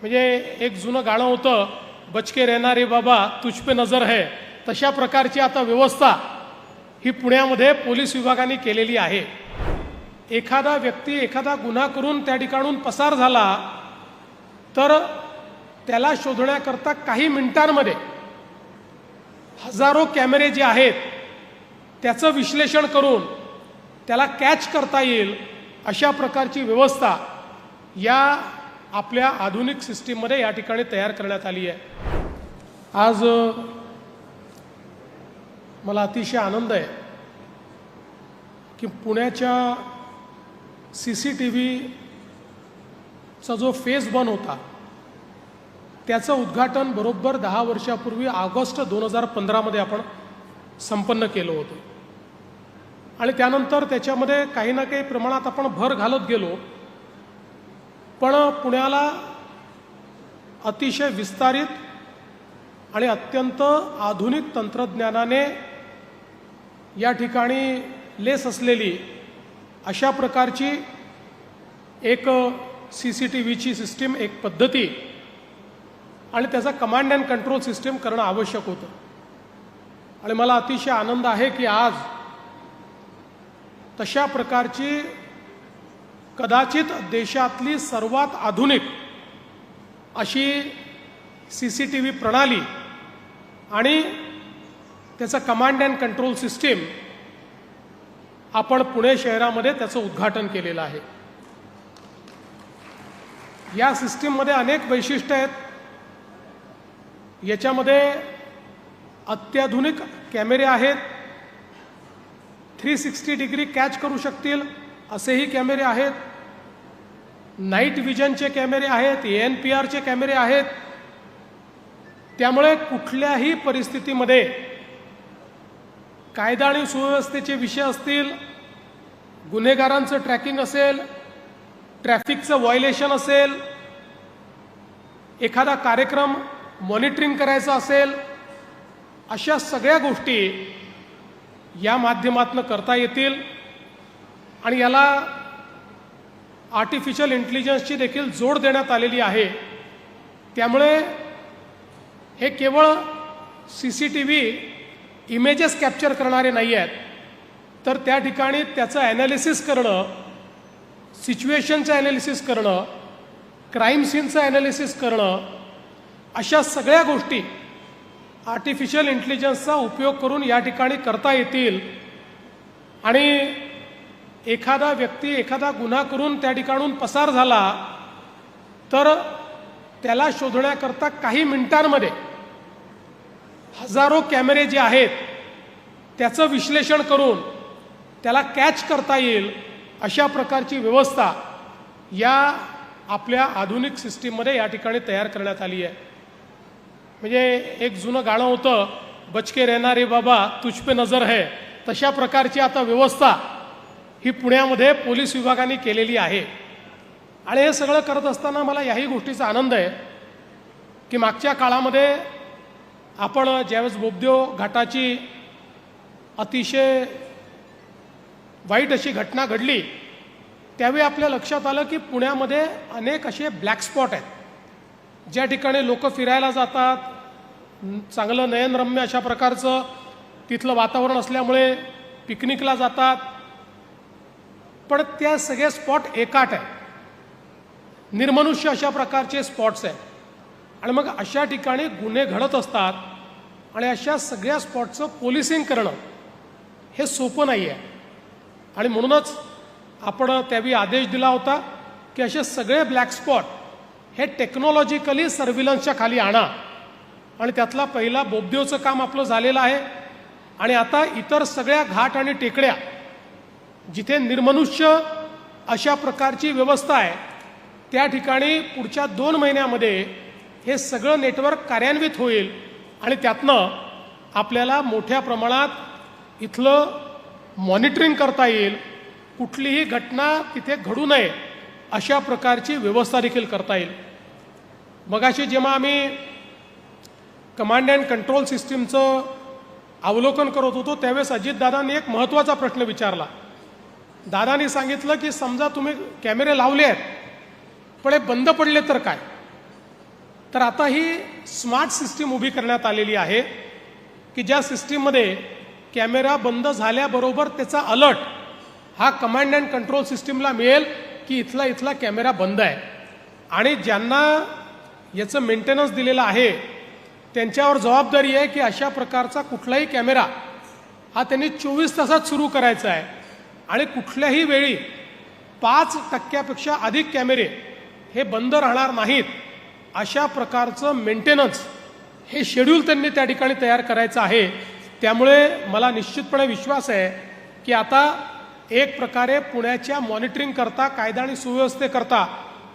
म्हणजे एक जुनं गाणं होतं बचके रहणारे बाबा तुझपे नजर है. तशा प्रकारची आता व्यवस्था ही पुण्यामध्ये पोलीस विभागाने केलेली आहे. एखादा व्यक्ती एखादा गुन्हा करून त्या ठिकाणून पसार झाला तर त्याला शोधण्याकरता काही मिनिटांमध्ये हजारो कॅमेरे जे आहेत त्याचं विश्लेषण करून त्याला कॅच करता येईल अशा प्रकारची व्यवस्था या आपल्या आधुनिक सिस्टीममध्ये या ठिकाणी तयार करण्यात आली आहे. आज मला अतिशय आनंद आहे की पुण्याच्या सी सी टी व्हीचा जो फेज वन होता त्याचं उद्घाटन बरोबर दहा वर्षापूर्वी ऑगस्ट दोन हजार पंधरामध्ये आपण संपन्न केलं होतं. आणि त्यानंतर त्याच्यामध्ये काही ना काही प्रमाणात आपण भर घालत गेलो. पण पुण्याला अतिशय विस्तारित आणि अत्यंत आधुनिक तंत्रज्ञानाने या ठिकाणी लेस असलेली अशा प्रकारची एक सी सी टी व्हीची सिस्टीम एक पद्धती आणि त्याचा कमांड अँड कंट्रोल सिस्टीम करणं आवश्यक होतं. आणि मला अतिशय आनंद आहे की आज तशा प्रकारची कदाचित देशातली सर्वात आधुनिक अशी सी सी टी व्ही प्रणाली आणि त्याचं कमांड अँड कंट्रोल सिस्टीम आपण पुणे शहरामध्ये त्याचं उद्घाटन केलेलं आहे. या सिस्टीममध्ये अनेक वैशिष्ट्य आहेत. याच्यामध्ये अत्याधुनिक कॅमेरे आहेत. थ्री सिक्स्टी डिग्री कॅच करू शकतील असेही कॅमेरे आहेत. नाईट विजनचे कॅमेरे आहेत ए एन पी आरचे कॅमेरे आहेत. त्यामुळे कुठल्याही परिस्थितीमध्ये कायदा आणि सुव्यवस्थेचे विषय असतील गुन्हेगारांचं ट्रॅकिंग असेल ट्रॅफिकचं व्हायलेशन असेल एखादा कार्यक्रम मॉनिटरिंग करायचा असेल अशा सगळ्या गोष्टी या माध्यमातून करता येतील. आणि याला आर्टिफिशियल इंटेलिजन्सची देखील जोड देण्यात आलेली आहे. त्यामुळे हे केवळ C C T V images capture करणारे नाही आहेत. तर त्या ठिकाणी त्याचं ॲनालिसिस करणं सिच्युएशनचं ॲनालिसिस करणं क्राईम सीनचं ॲनालिसिस करणं अशा सगळ्या गोष्टी आर्टिफिशियल इंटेलिजन्सचा उपयोग करून या ठिकाणी करता येतील. आणि एखादा व्यक्ती एखादा गुन्हा करून त्या ठिकाणून पसार झाला तर त्याला शोधण्याकरता काही मिनिटांमध्ये हजारो कॅमेरे जे आहेत त्याचं विश्लेषण करून त्याला कॅच करता येईल अशा प्रकारची व्यवस्था या आपल्या आधुनिक सिस्टीममध्ये या ठिकाणी तयार करण्यात आली आहे. म्हणजे एक जुनं गाणं होतं बचके रहणारे बाबा तुझ पे नजर है. तशा प्रकारची आता व्यवस्था ही पुण्यामध्ये पोलीस विभागाने केलेली आहे. आणि हे सगळं करत असताना मला याही गोष्टीचा आनंद आहे की मागच्या काळामध्ये आपण ज्यावेळेस बोबदेव घाटाची अतिशय वाईट अशी घटना घडली त्यावेळी आपल्या लक्षात आलं की पुण्यामध्ये अनेक असे ब्लॅक स्पॉट आहेत. ज्या ठिकाणी लोक फिरायला जातात चांगलं नयनरम्य अशा प्रकारचं तिथलं वातावरण असल्यामुळे पिकनिकला जातात पण त्या सगळे स्पॉट एकाट आहे निर्मनुष्य अशा प्रकारचे स्पॉट्स आहेत. आणि मग अशा ठिकाणी गुन्हे घडत असतात आणि अशा सगळ्या स्पॉटचं पोलिसिंग करणं हे सोपं नाही आहे. आणि म्हणूनच आपण त्यावेळी आदेश दिला होता की असे सगळे ब्लॅक स्पॉट हे टेक्नॉलॉजिकली सर्व्हिलन्सच्या खाली आणा. आणि त्यातला पहिला बोबदेवचं काम आपलं झालेलं आहे. आणि आता इतर सगळ्या घाट आणि टेकड्या जिथे निर्मनुष्य अशा प्रकारची व्यवस्था आहे त्या ठिकाणी पुढच्या दोन महिन्यामध्ये हे सगळं नेटवर्क कार्यान्वित होईल आणि त्यातनं आपल्याला मोठ्या प्रमाणात इथलं मॉनिटरिंग करता येईल. कुठलीही घटना तिथे घडू नये अशा प्रकारची व्यवस्था देखील करता येईल. मगाशी जेव्हा आम्ही कमांड अँड कंट्रोल सिस्टीमचं अवलोकन करत होतो त्यावेळेस अजितदादांनी एक महत्त्वाचा प्रश्न विचारला. दादानी सांगितलं की समजा तुम्ही कॅमेरे लावले आहेत पण हे बंद पडले तर काय? तर आता ही स्मार्ट सिस्टीम उभी करण्यात आलेली आहे की ज्या सिस्टीममध्ये कॅमेरा बंद झाल्याबरोबर त्याचा अलर्ट हा कमांड अँड कंट्रोल सिस्टीमला मिळेल की इथला इथला कॅमेरा बंद आहे. आणि ज्यांना याचं मेंटेनन्स दिलेलं आहे त्यांच्यावर जबाबदारी आहे की अशा प्रकारचा कुठलाही कॅमेरा हा त्यांनी चोवीस तासात सुरू करायचा आहे. आणि कुठल्याही वेळी पाच टक्क्यापेक्षा अधिक कॅमेरे हे बंद राहणार नाहीत अशा प्रकारचं मेंटेनन्स हे शेड्यूल त्यांनी त्या ठिकाणी तयार करायचं आहे. त्यामुळे मला निश्चितपणे विश्वास आहे की आता एक प्रकारे पुण्याच्या मॉनिटरिंग करता कायदा आणि सुव्यवस्थेकरता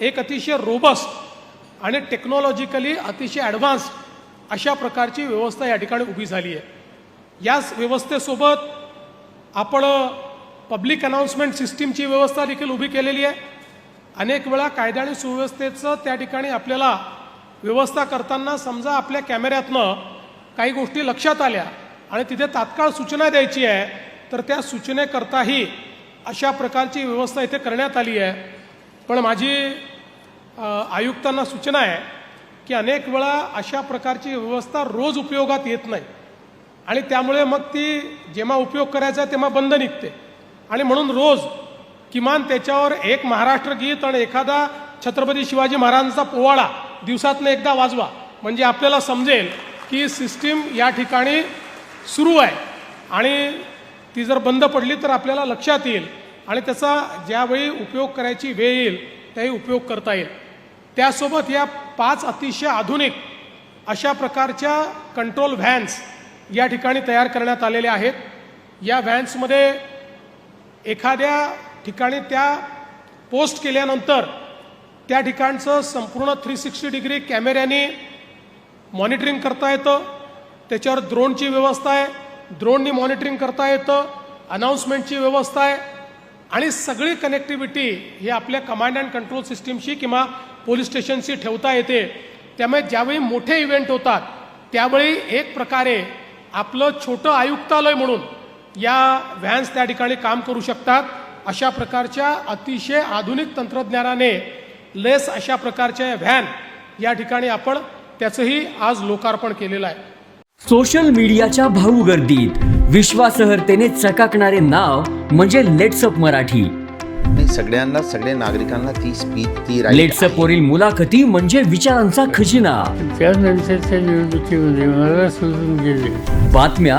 एक अतिशय रोबस्ट आणि टेक्नॉलॉजिकली अतिशय ॲडव्हान्स्ड अशा प्रकारची व्यवस्था या ठिकाणी उभी झाली आहे. याच व्यवस्थेसोबत आपण पब्लिक अनाऊन्समेंट सिस्टीमची व्यवस्था देखील उभी केलेली आहे. अनेक वेळा कायदा आणि सुव्यवस्थेचं त्या ठिकाणी आपल्याला व्यवस्था करताना समजा आपल्या कॅमेऱ्यातनं काही गोष्टी लक्षात आल्या आणि तिथे तात्काळ सूचना द्यायची आहे तर त्या सूचनेकरताही अशा प्रकारची व्यवस्था इथे करण्यात आली आहे. पण माझी आयुक्तांना सूचना आहे की अनेक वेळा अशा प्रकारची व्यवस्था रोज उपयोगात येत नाही. आणि त्यामुळे मग ती जेव्हा उपयोग करायचा तेव्हा बंद निघते. आणि म्हणून रोज किमान त्याच्यावर एक महाराष्ट्र गीत आणि एखादा छत्रपती शिवाजी महाराजांचा पोवाडा दिवसातनं एकदा वाजवा. म्हणजे आपल्याला समजेल की सिस्टीम या ठिकाणी सुरू आहे. आणि ती जर बंद पडली तर आपल्याला लक्षात येईल आणि त्याचा ज्यावेळी उपयोग करायची वेळ येईल त्याही उपयोग करता येईल. त्यासोबत या पाच अतिशय आधुनिक अशा प्रकारच्या कंट्रोल व्हॅन्स या ठिकाणी तयार करण्यात आलेल्या आहेत. या व्हॅन्समध्ये एखाद्या ठिकाणी त्या पोस्ट केल्यानंतर त्या ठिकाणचं संपूर्ण थ्री सिक्स्टी डिग्री कॅमेऱ्याने मॉनिटरिंग करता येतं. त्याच्यावर द्रोणची व्यवस्था आहे. द्रोणनी मॉनिटरिंग करता येतं. अनाऊन्समेंटची व्यवस्था आहे. आणि सगळी कनेक्टिव्हिटी ही आपल्या कमांड अँड कंट्रोल सिस्टीमशी किंवा पोलीस स्टेशनशी ठेवता येते. त्यामुळे ज्यावेळी मोठे इव्हेंट होतात त्यावेळी एक प्रकारे आपलं छोटं आयुक्तालय म्हणून या व्हॅन्स त्या ठिकाणी काम करू शकतात. अशा प्रकारच्या अतिशय आधुनिक तंत्रज्ञानाने लेस अशा प्रकारच्या व्हॅन या ठिकाणी आपण त्याचंही आज लोकार्पण केलेलं आहे. सोशल मीडियाच्या भाऊ गर्दीत विश्वासार्हतेने चकाकणारे नाव म्हणजे लेट्सअप मराठी. सगळ्यांना सगळ्या नागरिकांना ती स्पीच ती लेट्सअप. वरील मुलाखती म्हणजे विचारांचा खजिना. त्यानंतरच्या निवडणुकीमध्ये मला सोडून गेले. बातम्या